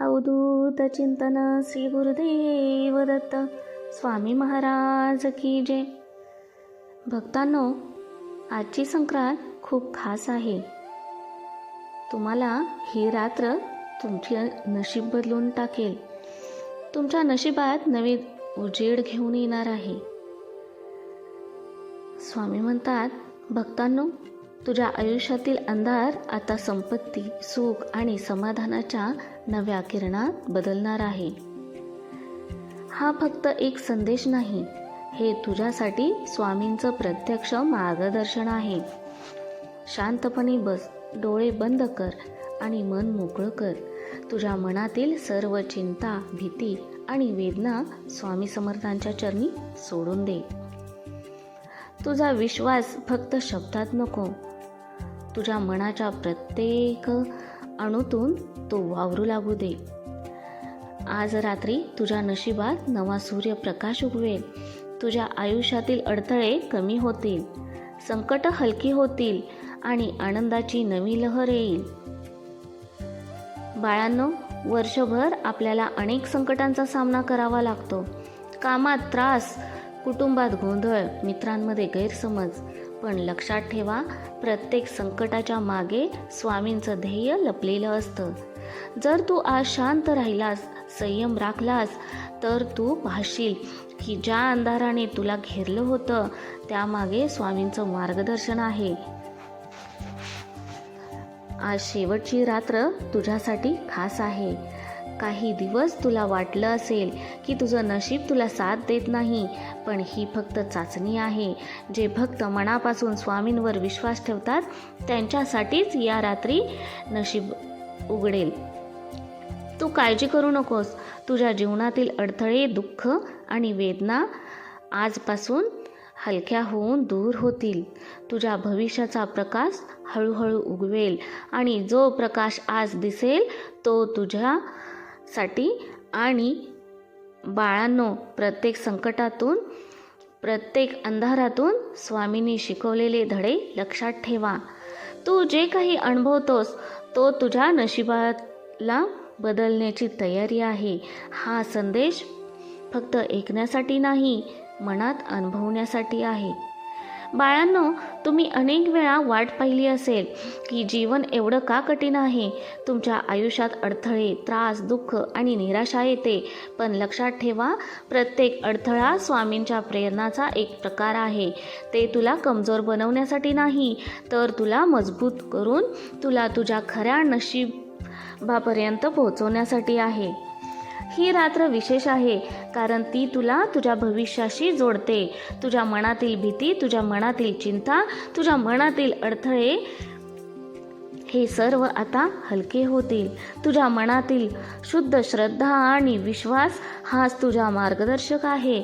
अवधूत चिंतन श्री गुरुदेव दत्त स्वामी महाराज की जय. भक्तांनो आजची संक्रांत खूप खास आहे. तुम्हाला ही रात्र तुमची नशीब बदलून टाकेल. तुमच्या नशिबात नवीन उजेड घेऊन येणार आहे. स्वामी म्हणतात भक्तांनो तुझ्या आयुष्यातील अंधार आता संपत्ती सुख आणि समाधानाच्या नव्या किरणात बदलणार आहे. हा फक्त एक संदेश नाही हे तुझ्यासाठी स्वामींचं प्रत्यक्ष मार्गदर्शन आहे. शांतपणे बस डोळे बंद कर आणि मन मोकळं कर. तुझ्या मनातील सर्व चिंता भीती आणि वेदना स्वामी समर्थांच्या चरणी सोडून दे. तुझा विश्वास फक्त शब्दात नको तुझ्या मनाच्या प्रत्येक अणूतून तो वावरू लागू दे. आज रात्री तुझ्या नशिबात नवा सूर्यप्रकाश उगवेल. तुझ्या आयुष्यातील अडथळे कमी होतील. संकट हलकी होतील आणि आनंदाची नवी लहर येईल. बाळांनो वर्षभर आपल्याला अनेक संकटांचा सामना करावा लागतो. कामात त्रास कुटुंबात गोंधळ मित्रांमध्ये गैरसमज पण लक्षात ठेवा प्रत्येक संकटाच्या मागे स्वामींचं ध्येय लपलेलं असतं. जर तू आज शांत राहिलास संयम राखलास तर तू पाहशील की ज्या अंधाराने तुला घेरलं होतं त्यामागे स्वामींचं मार्गदर्शन आहे. आज शेवटची रात्र तुझ्यासाठी खास आहे. काही दिवस तुला वाटलं असेल की तुझं नशीब तुला साथ देत नाही पण ही फक्त चाचणी आहे. जे भक्त मनापासून स्वामींवर विश्वास ठेवतात त्यांच्यासाठीच या रात्री नशीब उघडेल. तू काळजी करू नकोस. तुझ्या जीवनातील अडथळे दुःख आणि वेदना आजपासून हलक्या होऊन दूर होतील. तुझ्या भविष्याचा प्रकाश हळूहळू उगवेल आणि जो प्रकाश आज दिसेल तो तुझ्या साठी आणि बाळांनो प्रत्येक संकटातून प्रत्येक अंधारातून स्वामींनी शिकवलेले धडे लक्षात ठेवा. तू जे काही अनुभवतोस तो तुझ्या नशिबाला बदलण्याची तयारी आहे. हा संदेश फक्त ऐकण्यासाठी नाही मनात अनुभवण्यासाठी आहे. बाळांनो तुम्ही अनेक वेळा वाट पाहिली असेल की जीवन एवढं का कठीण आहे? तुमच्या आयुष्यात अडथळे त्रास दुःख आणि निराशा येते. पण लक्षात ठेवा प्रत्येक अडथळा स्वामींच्या प्रेरणाचा एक प्रकार आहे. ते तुला कमजोर बनवण्यासाठी नाही तर तुला मजबूत करून तुला तुझ्या खऱ्या नशीबापर्यंत पोहोचवण्यासाठी आहे. ही रात्र विशेष आहे कारण ती तुला तुझ्या भविष्याशी जोडते. तुझ्या मनातील भीती तुझ्या मनातील चिंता तुझ्या मनातील अडथळे हे सर्व आता हलके होतील. तुझ्या मनातील शुद्ध श्रद्धा आणि विश्वास हाच तुझा मार्गदर्शक आहे.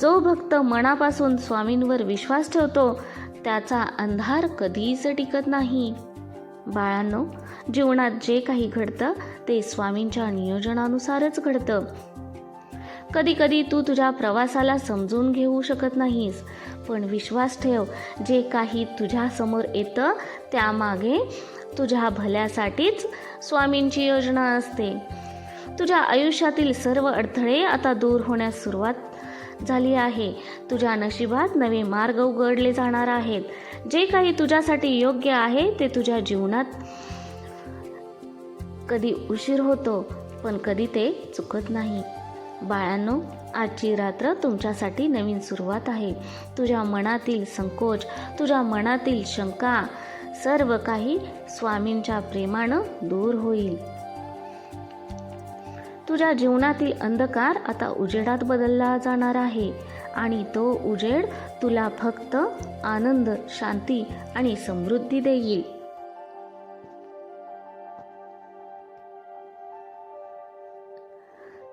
जो भक्त मनापासून स्वामींवर विश्वास ठेवतो त्याचा अंधार कधीच टिकत नाही. बाळांनो जीवनात जे काही घडतं ते स्वामींच्या नियोजनानुसारच घडतं. कधी कधी तू तुझ्या प्रवासाला समजून घेऊ शकत नाहीस पण विश्वास ठेव जे काही तुझ्यासमोर येतं त्यामागे तुझ्या भल्यासाठीच स्वामींची योजना असते. तुझ्या आयुष्यातील सर्व अडथळे आता दूर होण्यास सुरुवात झाली आहे. तुझ्या नशिबात नवे मार्ग उघडले जाणार आहेत. जे काही तुझ्यासाठी योग्य आहे ते तुझ्या जीवनात कधी उशीर होतो पण कधी ते चुकत नाही. बाळांनो आजची रात्र तुमच्यासाठी नवीन सुरुवात आहे. तुझ्या मनातील संकोच तुझ्या मनातील शंका सर्व काही स्वामींच्या प्रेमानं दूर होईल. तुझ्या जीवनातील अंधकार आता उजेडात बदलला जाणार आहे आणि तो उजेड तुला फक्त आनंद शांती आणि समृद्धी देईल.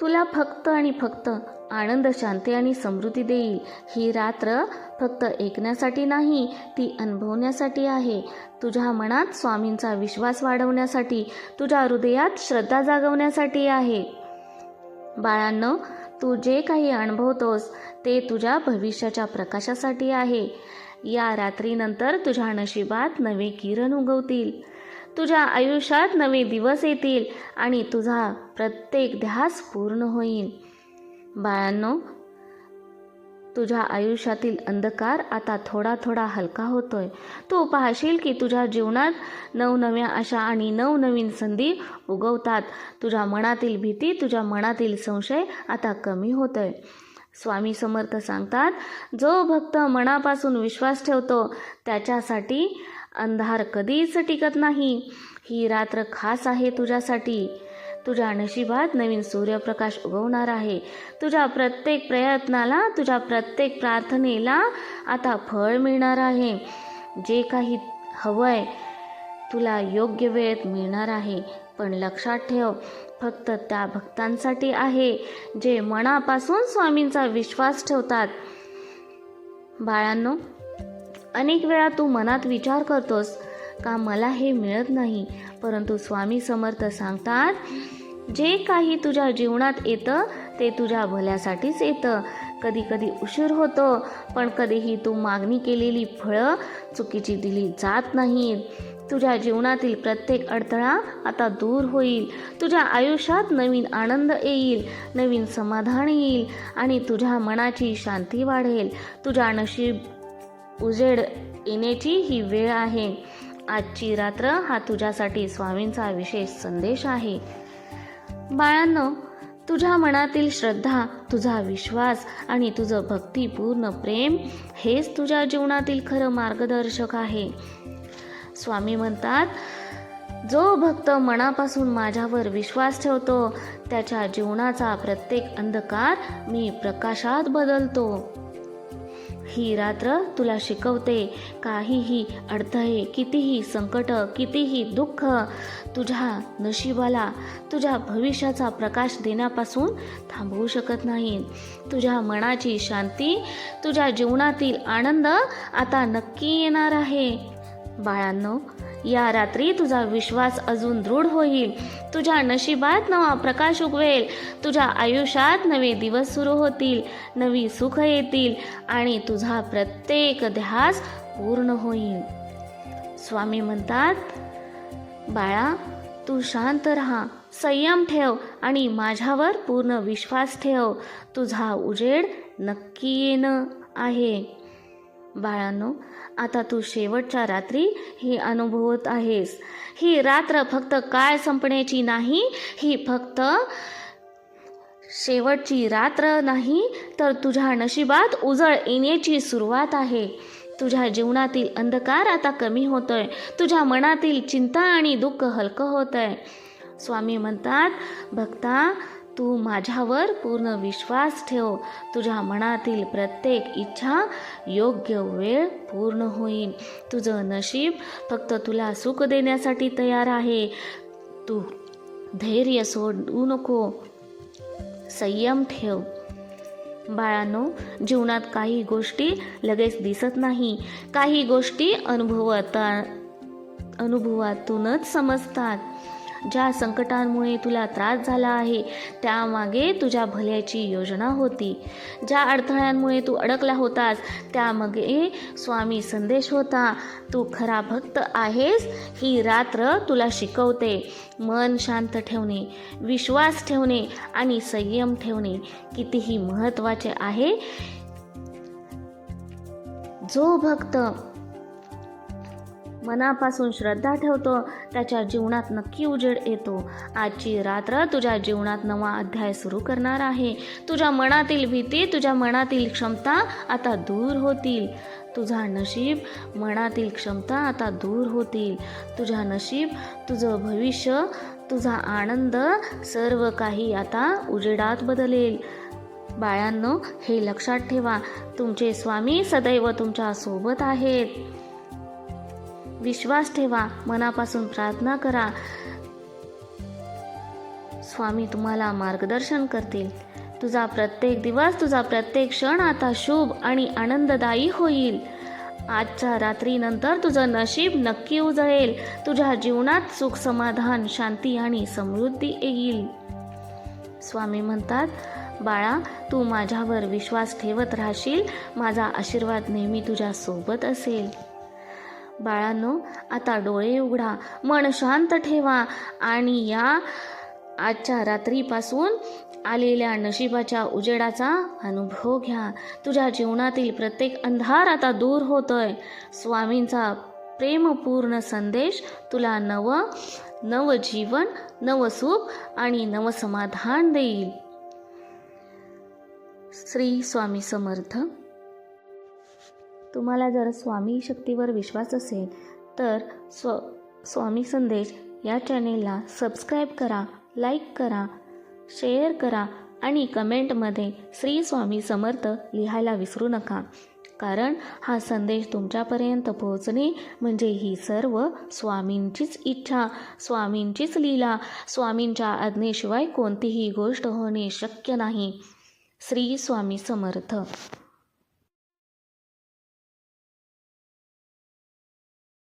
तुला फक्त आणि फक्त आनंद शांती आणि समृद्धी देईल. ही रात्र फक्त ऐकण्यासाठी नाही ती अनुभवण्यासाठी आहे. तुझ्या मनात स्वामींचा विश्वास वाढवण्यासाठी तुझ्या हृदयात श्रद्धा जागवण्यासाठी आहे. बाळांनो तू जे काही अनुभवतोस ते तुझ्या भविष्याच्या प्रकाशासाठी आहे. या रात्रीनंतर तुझ्या नशिबात नवे किरण उगवतील. तुझ्या आयुष्यात नवे दिवस येतील आणि तुझा प्रत्येक ध्यास पूर्ण होईल बाळांनो तुझ्या आयुष्यातील अंधकार आता थोडा थोडा हलका होतोय. तू पाहशील की तुझ्या जीवनात नवनव्या आशा आणि नवनवीन संधी उगवतात. तुझ्या मनातील भीती तुझ्या मनातील संशय आता कमी होतोय. स्वामी समर्थ सांगतात जो भक्त मनापासून विश्वास ठेवतो त्याच्यासाठी अंधार कधीच टिकत नाही. ही रात्र खास आहे तुझ्यासाठी. तुझ्या नशिबात नवीन सूर्यप्रकाश उगवणार आहे. तुझ्या प्रत्येक प्रयत्नाला तुझ्या प्रत्येक प्रार्थनेला आता फळ मिळणार आहे. जे काही हवंय तुला योग्य वेळेत मिळणार आहे. पण लक्षात ठेव फक्त त्या भक्तांसाठी आहे जे मनापासून स्वामींचा विश्वास ठेवतात. बाळांनो अनेक वेळा तू मनात विचार करतोस का मला हे मिळत नाही? परंतु स्वामी समर्थ सांगतात जे काही तुझ्या जीवनात येतं ते तुझ्या भल्यासाठीच येतं. कधी कधी उशीर होतो पण कधीही तू मागणी केलेली फळं चुकीची दिली जात नाहीत. तुझ्या जीवनातील प्रत्येक अडथळा आता दूर होईल. तुझ्या आयुष्यात नवीन आनंद येईल नवीन समाधान येईल आणि तुझ्या मनाची शांती वाढेल. तुझ्या नशीब उजेड येण्याची ही वेळ आहे. आजची रात्र हा तुझ्यासाठी स्वामींचा विशेष संदेश आहे. बाळांनो तुझ्या मनातील श्रद्धा तुझा विश्वास आणि तुझं भक्तिपूर्ण प्रेम हेच तुझ्या जीवनातील खरं मार्गदर्शक आहे. स्वामी म्हणतात जो भक्त मनापासून माझ्यावर विश्वास ठेवतो त्याच्या जीवनाचा प्रत्येक अंधकार मी प्रकाशात बदलतो. ही रात्र तुला शिकवते. काहीही अडथळे कितीही संकट कितीही दुःख तुझ्या नशिबाला तुझ्या भविष्याचा प्रकाश देण्यापासून थांबवू शकत नाही. तुझ्या मनाची शांती तुझ्या जीवनातील आनंद आता नक्की येणार आहे. बाळांनो या रात्री तुझा विश्वास अजून दृढ होईल. तुझ्या नशिबात नवा प्रकाश उगवेल. तुझ्या आयुष्यात नवे दिवस सुरू होतील. नवी सुख येतील आणि तुझा प्रत्येक ध्यास पूर्ण होईल. स्वामी म्हणतात बाळा तू शांत राहा संयम ठेव आणि माझ्यावर पूर्ण विश्वास ठेव. तुझा उजेड नक्की येणं आहे. बाळांनो आता तू शेवटच्या रात्री ही अनुभवत आहेस. ही रात्र फक्त काय संपण्याची नाही ही फक्त शेवटची रात्र नाही तर तुझ्या नशिबात उजळ येण्याची सुरुवात आहे. तुझ्या जीवनातील अंधकार आता कमी होतोय. तुझ्या मनातील चिंता आणि दुःख हलकं होतंय. स्वामी म्हणतात भक्ता तू माझ्यावर पूर्ण विश्वास ठेव. तुझ्या मनातील प्रत्येक इच्छा योग्य वेळ पूर्ण होईल तुझं नशीब फक्त तुला सुख देण्यासाठी तयार आहे. तू धैर्य सोडू नको. संयम ठेव. बाळांनो जीवनात काही गोष्टी लगेच दिसत नाही. काही गोष्टी अनुभवता अनुभवातूनच समजतात. ज्या संकटांमुळे तुला त्रास झाला आहे त्यामागे तुझ्या भल्याची योजना होती. ज्या अडथळ्यांमुळे तू अडकला होतास त्यामागे स्वामी संदेश होता तू खरा भक्त आहेस ही रात्र तुला शिकवते. मन शांत ठेवणे विश्वास ठेवणे आणि संयम ठेवणे कितीही महत्त्वाचे आहे. जो भक्त मनापासून श्रद्धा ठेवतो त्याच्या जीवनात नक्की उजेड येतो. आजची रात्र तुझ्या जीवनात नवा अध्याय सुरू करणार आहे. तुझ्या मनातील भीती तुझ्या मनातील क्षमता आता दूर होतील. तुझा नशीब मनातील क्षमता आता दूर होतील. तुझा नशीब तुझं भविष्य तुझा आनंद सर्व काही आता उजेडात बदलेल. बाळांनो हे लक्षात ठेवा तुमचे स्वामी सदैव तुमच्यासोबत आहेत. विश्वास ठेवा मनापासून प्रार्थना करा. स्वामी तुम्हाला मार्गदर्शन करतील. तुझा प्रत्येक दिवस तुझा प्रत्येक क्षण आता शुभ आणि आनंददायी होईल. आजच्या रात्रीनंतर तुझं नशीब नक्की उजळेल. तुझ्या जीवनात सुख समाधान शांती आणि समृद्धी येईल. स्वामी म्हणतात बाळा तू माझ्यावर विश्वास ठेवत राहशील. माझा आशीर्वाद नेहमी तुझ्या सोबत असेल. बाळांनो आता डोळे उघडा मन शांत ठेवा आणि या आजच्या रात्रीपासून आलेल्या नशिबाच्या उजेडाचा अनुभव घ्या. तुझ्या जीवनातील प्रत्येक अंधार आता दूर होतोय. स्वामींचा प्रेमपूर्ण संदेश तुला नव नवजीवन नवसुख आणि नवसमाधान देईल. श्री स्वामी समर्थ. तुम्हाला जर स्वामी शक्तीवर विश्वास असेल तर स्व स्वामी संदेश या चॅनेलला सबस्क्राईब करा लाईक करा शेअर करा आणि कमेंटमध्ये श्री स्वामी समर्थ लिहायला विसरू नका. कारण हा संदेश तुमच्यापर्यंत पोहोचणे म्हणजे ही सर्व स्वामींचीच इच्छा स्वामींचीच लीला स्वामींच्या आज्ञेशिवाय कोणतीही गोष्ट होणे शक्य नाही. श्री स्वामी समर्थ.